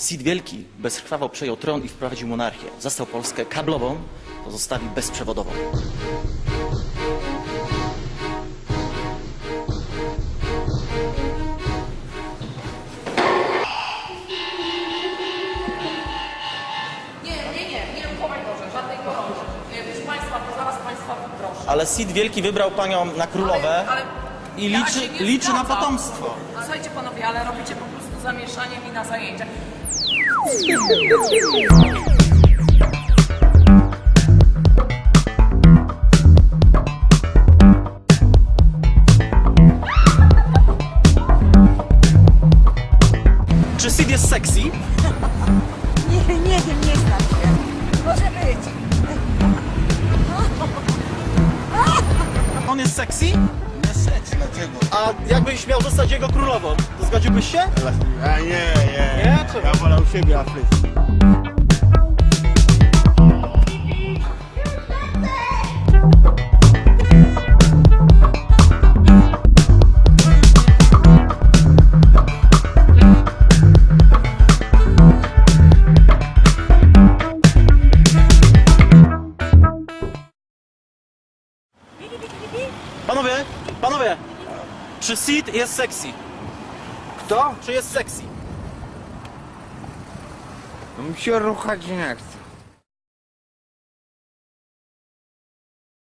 Sid Wielki bezkrwawo przejął tron i wprowadził monarchię. Zastał Polskę kablową, to zostawi bezprzewodową. Nie, nie, nie, nie ruchomej porze, żadnej choroby. Nie, Proszę Państwa, to zaraz Państwa proszę. Ale Sid Wielki wybrał panią na królowę i liczy, liczy na potomstwo. Słuchajcie Panowie, ale robicie po prostu zamieszanie mi na zajęciach. Czy Sid jest sexy? Nie, nie wiem, nie znam się. Może być. On jest sexy? Dlaczego? A jakbyś miał zostać jego królową, to zgodziłbyś się? A nie, nie. Nie? Czemu? Ja wolę u siebie Afryki. Panowie, panowie, czy Sid jest sexy? Kto? Czy jest sexy? No mi się ruchać nie chce.